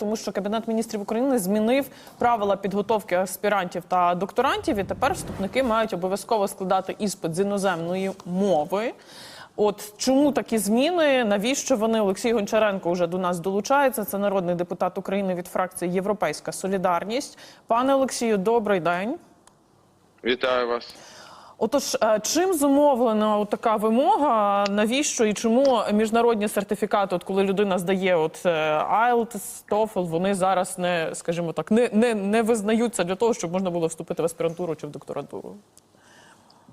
Тому що Кабінет міністрів України змінив правила підготовки аспірантів та докторантів, і тепер вступники мають обов'язково складати іспит з іноземної мови. От чому такі зміни? Навіщо вони? Олексій Гончаренко вже до нас долучається. Це народний депутат України від фракції Європейська Солідарність. Пане Олексію, добрий день. Вітаю вас. Отож, е, чим зумовлена така вимога? Навіщо і чому міжнародні сертифікати, от коли людина здає от е, IELTS, TOEFL, вони зараз не, скажімо так, не, не, не визнаються для того, щоб можна було вступити в аспірантуру чи в докторантуру?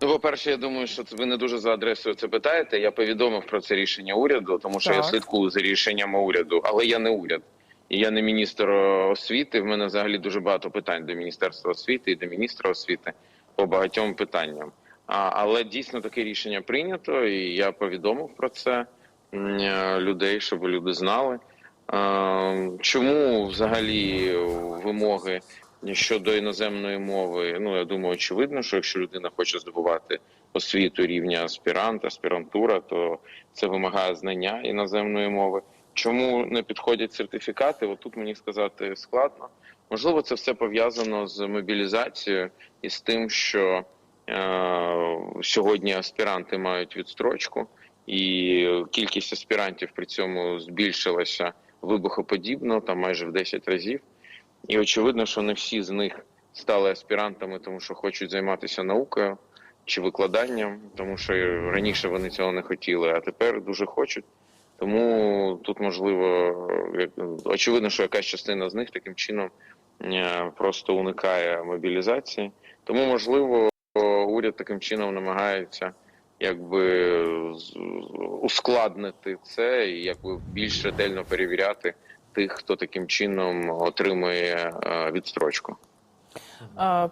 Ну, по-перше, я думаю, що ви не дуже за адресою це питаєте. Я повідомив про це рішення уряду, тому що я слідкую за рішеннями уряду, але я не уряд. І я не міністр освіти. В мене взагалі дуже багато питань до міністерства освіти і до міністра освіти по багатьом питанням. А, але дійсно таке рішення прийнято, і я повідомив про це е, людей, щоб люди знали. Чому взагалі вимоги щодо іноземної мови? Ну я думаю, очевидно, що якщо людина хоче здобувати освіту рівня аспірант, аспірантура, то це вимагає знання іноземної мови. Чому не підходять сертифікати? Отут мені сказати складно. Можливо, це все пов'язано з мобілізацією і з тим, що е, сьогодні аспіранти мають відстрочку, і кількість аспірантів при цьому збільшилася вибухоподібно, там майже в 10 разів. І очевидно, що не всі з них стали аспірантами, тому що хочуть займатися наукою чи викладанням, тому що раніше вони цього не хотіли, а тепер дуже хочуть. Тому тут можливо очевидно, що якась частина з них таким чином е, просто уникає мобілізації. Тому можливо уряд таким чином намагається якби ускладнити це і якби більш ретельно перевіряти тих, хто таким чином отримує е, відстрочку.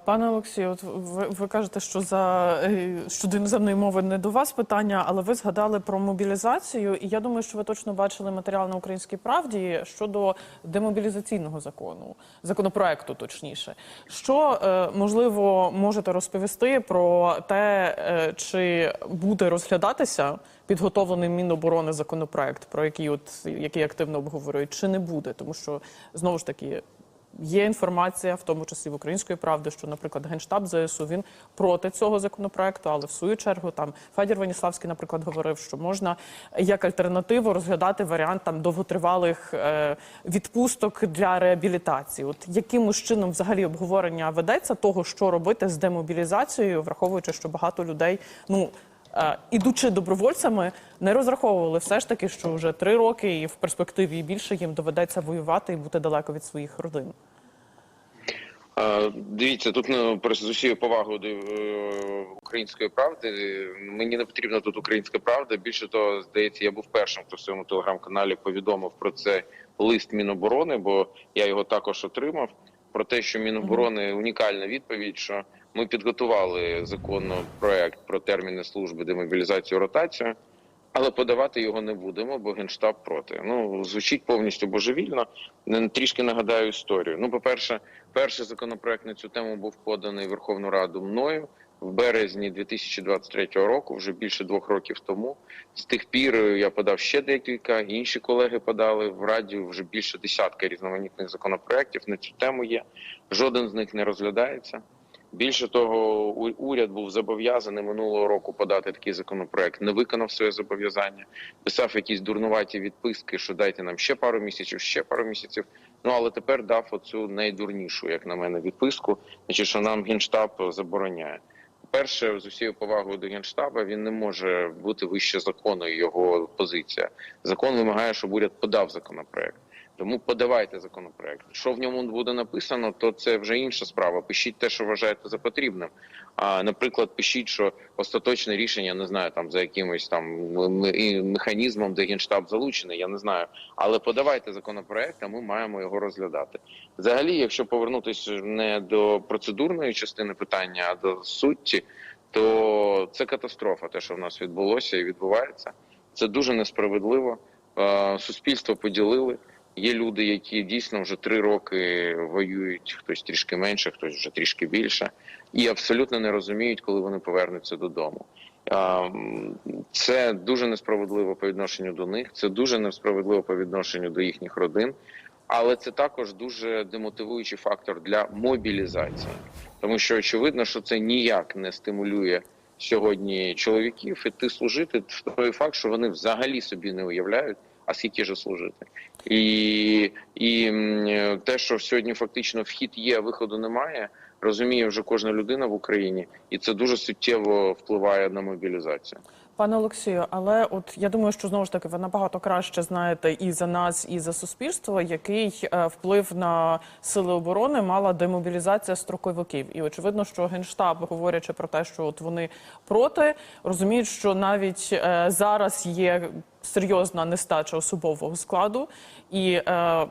Пане Олексію, ви, ви кажете, що за е, щодо іноземної мови не до вас питання, але ви згадали про мобілізацію, і я думаю, що ви точно бачили матеріал на українській правді щодо демобілізаційного закону, законопроекту, точніше. Що е, можливо можете розповісти про те, е, чи буде розглядатися підготовлений Міноборони законопроект, про який от який активно обговорюють, чи не буде, тому що знову ж таки. Є інформація, в тому числі в української правди, що, наприклад, генштаб ЗСУ він проти цього законопроекту, але в свою чергу там Федір Веніславський, наприклад, говорив, що можна як альтернативу розглядати варіант там довготривалих е, відпусток для реабілітації. От яким чином взагалі обговорення ведеться того, що робити з демобілізацією, враховуючи, що багато людей ну. Е, Ідучи добровольцями, не розраховували все ж таки, що вже три роки і в перспективі більше їм доведеться воювати і бути далеко від своїх родин. Е, Дивіться, тут ну, з усією повагою до е, української правди. Мені не потрібна тут українська правда. Більше того, здається, я був першим, хто в своєму телеграм-каналі повідомив про це лист Міноборони, бо я його також отримав. Про те, що Міноборони унікальна відповідь, що ми підготували законопроект про терміни служби демобілізацію ротацію, але подавати його не будемо, бо генштаб проти. Ну звучить повністю божевільно. Трішки нагадаю історію. Ну, по-перше, перший законопроект на цю тему був поданий Верховну Раду мною в березні 2023 року, вже більше двох років тому. З тих пір я подав ще декілька, інші колеги подали в раді вже більше десятка різноманітних законопроєктів на цю тему є. Жоден з них не розглядається. Більше того, уряд був зобов'язаний минулого року подати такий законопроект, не виконав своє зобов'язання, писав якісь дурнуваті відписки, що дайте нам ще пару місяців, ще пару місяців. Ну але тепер дав оцю найдурнішу, як на мене, відписку, значить, що нам генштаб забороняє. Перше, з усією повагою до генштаба, він не може бути вище закону його позиція. Закон вимагає, щоб уряд подав законопроект. Тому подавайте законопроект. Що в ньому буде написано, то це вже інша справа. Пишіть те, що вважаєте за потрібним. А наприклад, пишіть, що остаточне рішення не знаю там за якимось там механізмом, де генштаб залучений. Я не знаю, але подавайте законопроект, а ми маємо його розглядати. Взагалі, якщо повернутися не до процедурної частини питання, а до суті, то це катастрофа, те, що в нас відбулося і відбувається. Це дуже несправедливо. Суспільство поділили. Є люди, які дійсно вже три роки воюють, хтось трішки менше, хтось вже трішки більше, і абсолютно не розуміють, коли вони повернуться додому. Це дуже несправедливо по відношенню до них. Це дуже несправедливо по відношенню до їхніх родин. але це також дуже демотивуючий фактор для мобілізації, тому що очевидно, що це ніяк не стимулює сьогодні чоловіків іти служити в той факт, що вони взагалі собі не уявляють, а скільки же служити, і, і те, що сьогодні фактично вхід є, а виходу немає, розуміє вже кожна людина в Україні, і це дуже суттєво впливає на мобілізацію. Пане Олексію, але от я думаю, що знову ж таки ви набагато краще знаєте і за нас, і за суспільство, який е, вплив на сили оборони мала демобілізація строковиків. І очевидно, що генштаб, говорячи про те, що от вони проти, розуміють, що навіть е, зараз є серйозна нестача особового складу і. Е,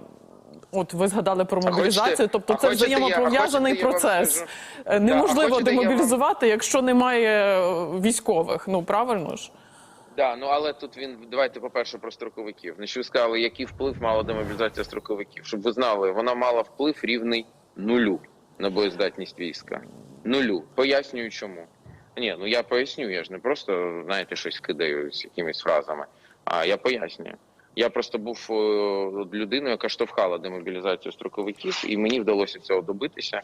От ви згадали про мобілізацію, хочете- тобто це взаємопов'язаний вам процес. Е, Да, Неможливо вам- демобілізувати, якщо немає е, військових. Ну правильно ж. Да, ну але тут він давайте по перше про строковиків. Значить, ви сказали, який вплив мала демобілізація строковиків. Щоб ви знали, вона мала вплив рівний нулю на боєздатність війська. Нулю. Пояснюю, чому. Ні, ну я поясню, я ж не просто знаєте щось кидаю з якимись фразами. А я пояснюю. Я просто був е, людиною, яка штовхала демобілізацію строковиків, і мені вдалося цього добитися.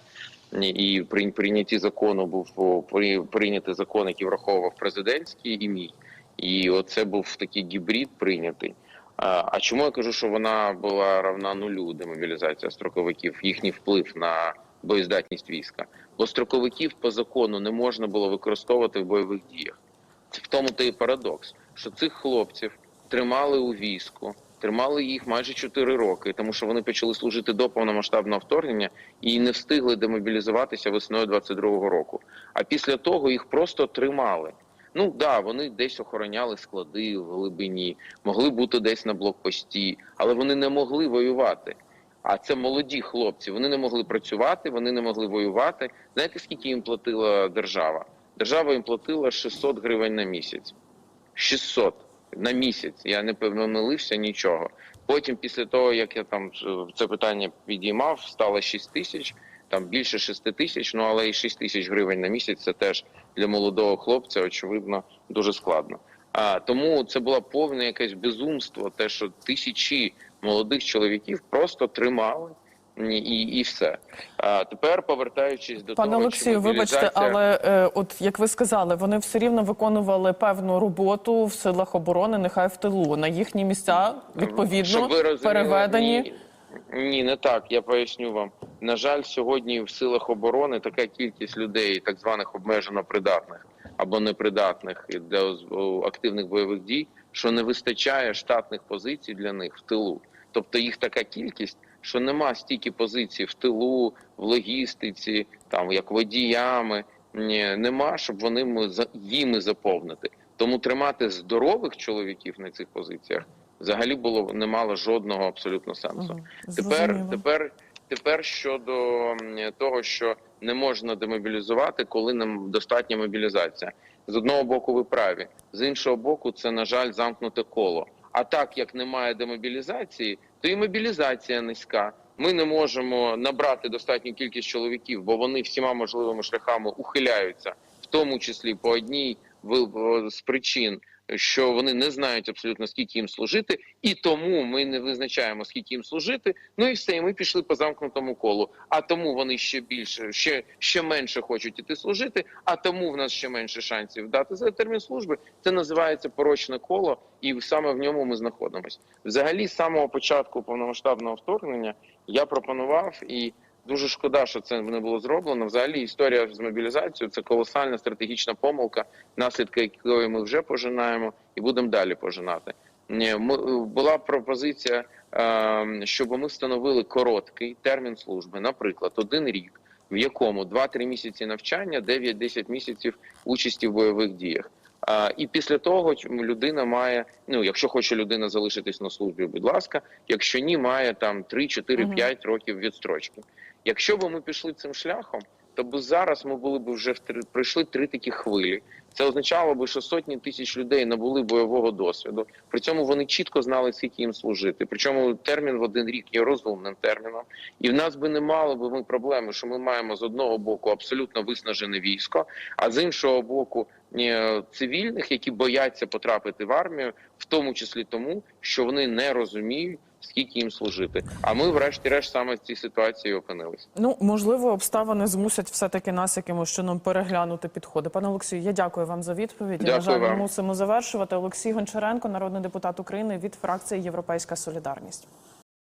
І при прийнятті закону був при прийнятий закон, який враховував президентський і мій. І оце був такий гібрид прийнятий. А чому я кажу, що вона була равна нулю демобілізація строковиків, їхній вплив на боєздатність війська? Бо строковиків по закону не можна було використовувати в бойових діях. В тому то і парадокс, що цих хлопців тримали у війську, тримали їх майже 4 роки, тому що вони почали служити до повномасштабного вторгнення і не встигли демобілізуватися весною 22-го року. А після того їх просто тримали. Ну да, вони десь охороняли склади в глибині, могли бути десь на блокпості, але вони не могли воювати. А це молоді хлопці. Вони не могли працювати, вони не могли воювати. Знаєте, скільки їм платила держава? Держава їм платила 600 гривень на місяць. 600 на місяць. Я не помилився нічого. Потім, після того, як я там е, це питання підіймав, стало 6 тисяч, там більше 6 тисяч, ну але і 6 тисяч гривень на місяць це теж для молодого хлопця, очевидно, дуже складно. А тому це було повне якесь безумство, те, що тисячі молодих чоловіків просто тримали. І, і все. А тепер повертаючись до Пане того, Олексію, що вибачте, але е, от як ви сказали, вони все рівно виконували певну роботу в силах оборони, нехай в тилу. На їхні місця відповідно розуміли, переведені. Ні, ні, не так. Я поясню вам. На жаль, сьогодні в силах оборони така кількість людей, так званих обмежено придатних або непридатних для активних бойових дій, що не вистачає штатних позицій для них в тилу. Тобто їх така кількість, що нема стільки позицій в тилу, в логістиці, там як водіями. Ні, нема, щоб вони їми заповнити. Тому тримати здорових чоловіків на цих позиціях взагалі було не мало жодного абсолютно сенсу. Мгм, Тепер, тепер, тепер щодо того, що не можна демобілізувати, коли нам достатня мобілізація. З одного боку, ви праві, з іншого боку, це на жаль замкнуте коло. А так як немає демобілізації, то і мобілізація низька. Ми не можемо набрати достатню кількість чоловіків, бо вони всіма можливими шляхами ухиляються, в тому числі по одній з причин, що вони не знають абсолютно скільки їм служити, і тому ми не визначаємо скільки їм служити. Ну і все, і ми пішли по замкнутому колу. А тому вони ще більше, ще ще менше хочуть іти служити. А тому в нас ще менше шансів дати за термін служби. Це називається порочне коло, і саме в ньому ми знаходимося. Взагалі, з самого початку повномасштабного вторгнення я пропонував і. Дуже шкода, що це не було зроблено. Взагалі, історія з мобілізацією це колосальна стратегічна помилка, наслідки якої ми вже пожинаємо і будемо далі пожинати. Ми, була пропозиція, е, щоб ми встановили короткий термін служби, наприклад, один рік, в якому 2-3 місяці навчання, 9-10 місяців участі в бойових діях. А, і після того людина має, ну якщо хоче людина залишитись на службі, будь ласка, якщо ні, має там 3, 4, Мгм. 5 років відстрочки. Якщо б ми пішли цим шляхом, то б зараз ми були б вже в три пройшли три такі хвилі. Це означало б, що сотні тисяч людей набули бойового досвіду. При цьому вони чітко знали, скільки їм служити. Причому термін в один рік є розумним терміном. І в нас би не мало би ми проблеми, що ми маємо з одного боку абсолютно виснажене військо, а з іншого боку е, цивільних, які бояться потрапити в армію, в тому числі тому, що вони не розуміють. скільки їм служити. А ми, врешті-решт, саме в цій ситуації опинилися. Ну можливо, обставини змусять все таки нас якимось чином переглянути підходи. Пане Олексію, я дякую вам за відповідь. Дякую На жаль, вам. мусимо завершувати. Олексій Гончаренко, народний депутат України від фракції Європейська Солідарність.